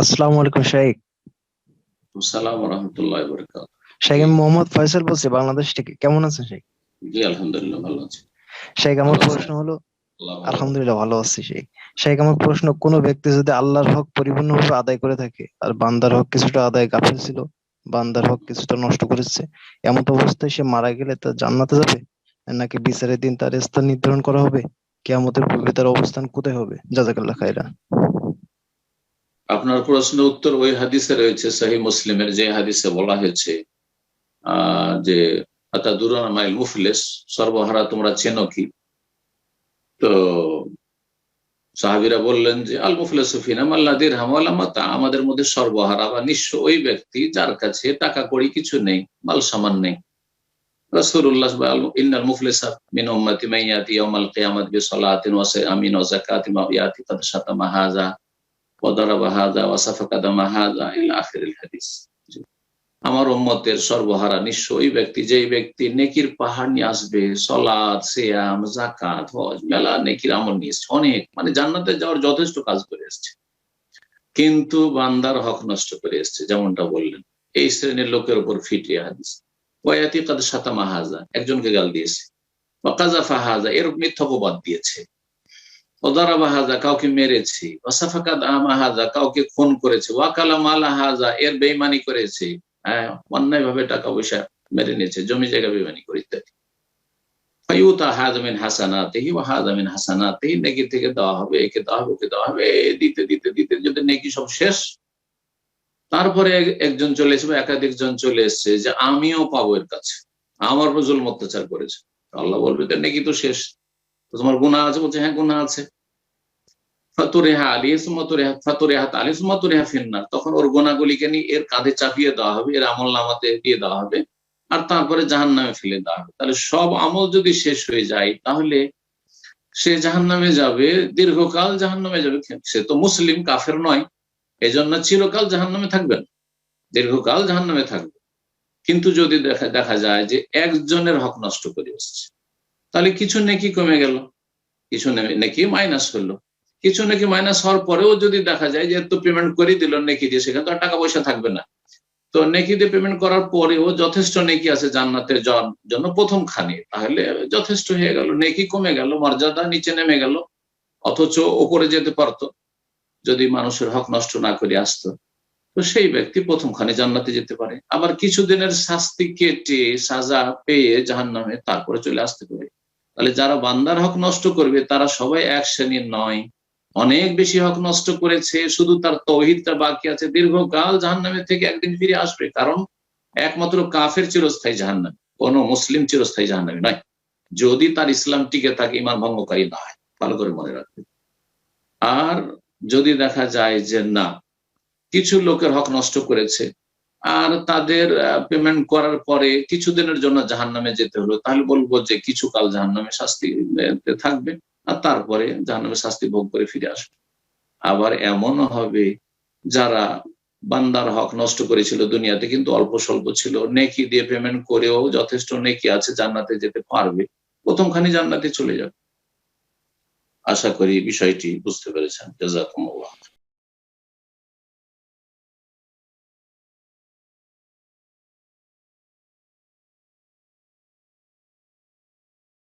আসসালামু আলাইকুম শেখ সালাম রহমতুল্লাহ বরকাত শেখ আমি মোহাম্মদ ফয়সাল বলছি বাংলাদেশ থেকে। কেমন আছেন শেখ জি আলহামদুলিল্লাহ ভালো আছি। শেখ আমার প্রশ্ন হলো আলহামদুলিল্লাহ ভালো আছি শেখ শেখ আমার প্রশ্ন কোন ব্যক্তি যদি আল্লাহর হক পরিপূর্ণভাবে আদায় করে থাকে আর বান্দার হক কিছুটা আদায় গাফিল ছিল বান্দার হক কিছুটা নষ্ট করেছে এমন অবস্থায় সে মারা গেলে তার জান্নাতে যাবে? নাকি বিচারের দিন তার স্থান নির্ধারণ করা হবে? কেয়ামতের পূর্বে তার অবস্থান কোথায় হবে? জাজাকাল্লাহ খাইরা আপনার প্রশ্ন উত্তর ওই হাদিসে রয়েছে সাহি মুসলিমের যে হাদিসে বলা হয়েছে যে আতাদুরানা মাইল মুফলিস, সর্বহারা তোমরা চেনো কি? তো সাহাবিরা বললেন যে, আল মুফলিস ফিনা মাল্লাদির হামালামাতা আমাদের মধ্যে সর্বহারা বা নিঃস্ব ওই ব্যক্তি যার কাছে টাকা কড়ি কিছু নেই, মাল সামান নেই। রাসূলুল্লাহ ইন্নাল মুফলিসা আমার উম্মতের সর্বহারা নিঃস্ব ওই ব্যক্তি, যেই ব্যক্তি নেকির পাহাড় নিয়ে আসবে সলাদ সিয়াম জাকাত হজ, মেলা, নেকির আমল নিয়ে এসছে, অনেক মানে জান্নাতে যাওয়ার যথেষ্ট কাজ করে এসছে। কিন্তু বান্দার হক নষ্ট করে এসছে, যেমনটা বললেন। এই শ্রেণির লোকের উপর ফিটিয়ে হাদিস। ওয়াতি কাদ সাতামা হাজা, একজনকে গাল দিয়েছে। বা কাজাফা হাজা এর মিথ্যপবাদ দিয়েছে। ওদারাবা কাউকে মেরেছে। ওয়াসাফাকাদ আমা হাজা, কাউকে খুন করেছে। ওয়াকালা মালা হাজা, এর বেইমানি করেছে। হ্যাঁ অন্যায় ভাবে টাকা পয়সা মেরে নিয়েছে, জমি জায়গা বেইমানি করে ইত্যাদি। নেকি থেকে দেওয়া হবে, একে দিতে দিতে দিতে যদি নেকি সব শেষ। তারপরে একজন চলে এসে একাধিক জন চলে এসছে যে আমিও পাবো এর কাছে। আমার উপর অত্যাচার করেছে। আল্লাহ বলবে তো নেকি তো শেষ। তোমার গুণা আছে, বলছে হ্যাঁ গুণা আছে। ফাতুরেহা আলী সুমতুরেহা ফাতুরেহা আলী সুমতুরেহা ফিন্নার। তখন ওর গোনাগুলিকে নিয়ে এর কাঁধে চাপিয়ে দেওয়া হবে, এর আমল নামাতে দিয়ে দেওয়া হবে, আর তারপরে জাহান নামে ফেলে দেওয়া হবে। তাহলে সব আমল যদি শেষ হয়ে যায়, তাহলে সে জাহান নামে যাবে, দীর্ঘকাল জাহান নামে যাবে। সে তো মুসলিম, কাফের নয়, এজন্য চিরকাল জাহান নামে থাকবেন দীর্ঘকাল জাহান নামে থাকবে। কিন্তু যদি দেখা দেখা যায় যে একজনের হক নষ্ট করে এসছে তাহলে কিছু নেকি কমে গেল। কিছু নেকি মাইনাস হলো। কিছু নাকি মাইনাস হওয়ার পরেও যদি দেখা যায় যে এত পেমেন্ট করে দিল নেকি দিয়ে, সেখানে তো টাকা পয়সা থাকবে না। তো নেকি দিয়ে পেমেন্ট করার পরেও যথেষ্ট নেকি আছে জান্নাতের জন- জন্য প্রথম খানি। তাহলে যথেষ্ট হয়ে গেল। নেকি কমে গেল, মর্যাদা নিচে নেমে গেল। অথচ ওপরে যেতে পারতো, যদি মানুষের হক নষ্ট না করে আসতো। তো সেই ব্যক্তি প্রথম খানে জান্নাতে যেতে পারে। আবার কিছুদিনের শাস্তি কেটে সাজা পেয়ে জাহান্নামে তারপরে চলে আসতে পারে। তাহলে যারা বান্দার হক নষ্ট করবে, তারা সবাই এক শ্রেণির নয়। অনেক বেশি হক নষ্ট করেছে, শুধু তার তৌহিদটা বাকি আছে। দীর্ঘকাল জাহান্নামে থেকে একদিন ফিরে আসবে, কারণ একমাত্র কাফের চিরস্থায়ী জাহান্নামে, কোন মুসলিম চিরস্থায়ী জাহান্নামে নয়। যদি তার ইসলাম টিকে থাকে, ইমান ভঙ্গকারী না হয় ভালো করে মনে রাখবে আর যদি দেখা যায় যে না, কিছু লোকের হক নষ্ট করেছে আর তাদের পেমেন্ট করার পরে কিছুদিনের জন্য জাহান্নামে যেতে হলো। তাহলে বলব যে কিছু কাল জাহান্নামে শাস্তি থাকবে। আর তারপরে জাহান্নামে শাস্তি ভোগ করে ফিরে আসবে। আবার এমনও হবে, যারা বান্দার হক নষ্ট করেছিল দুনিয়াতে, কিন্তু অল্প স্বল্প ছিল, নেকি দিয়ে পেমেন্ট করেও যথেষ্ট নেকি আছে, জান্নাতে যেতে পারবে। প্রথমখানি জান্নাতে চলে যাবে। আশা করি বিষয়টি বুঝতে পেরেছেন। জাজাকুমুল্লাহ।